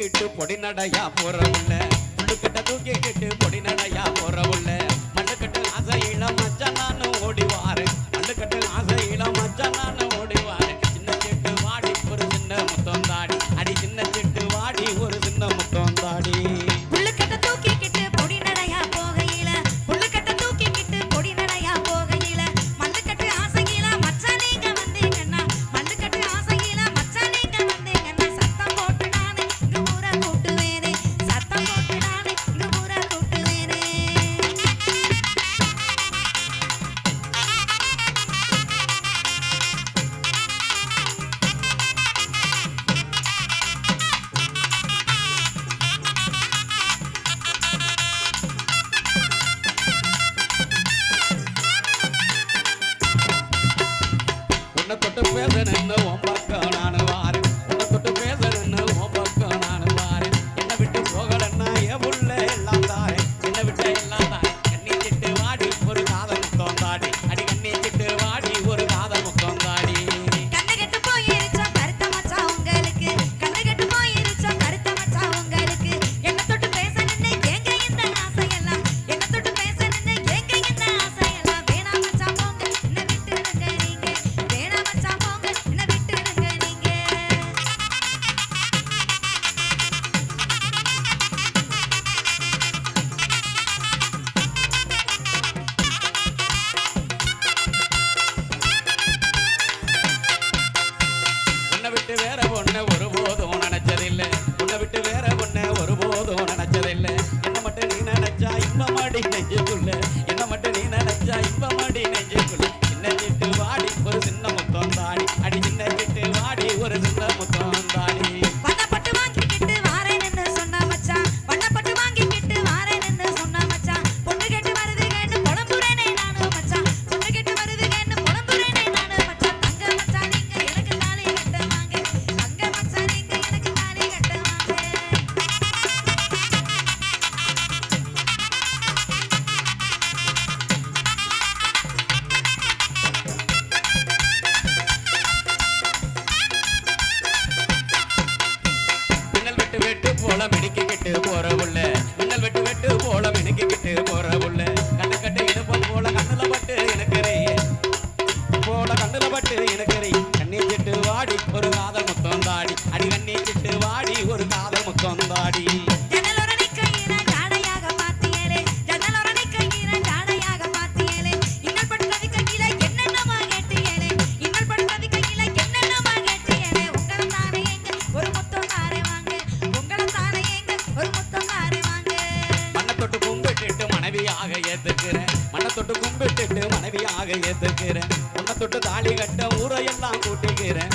தூக்கிட்டு பொடி நடையா போற உள்ள. துடுக்கட்ட தூக்கிக்கிட்டு பொடி நடையா போற உள்ள. பேச நின்ன உன் பக்கம் நான் வாரி. போல மினுக்கிக்கிட்டு போற உள்ள. மின்னல் வெட்டு வெட்டு போல மினுக்கிக்கிட்டு போற மண்ணத்தொட்டு கும்பிட்டுட்டு மனைவியாக ஏத்துக்கிறேன் மண்ணத்தொட்டு கும்பிட்டுட்டு மனைவியாக ஏத்துக்கிறேன் உன்னை தொட்டு தாலி கட்ட ஊரையெல்லாம் கூட்டுகிறேன்.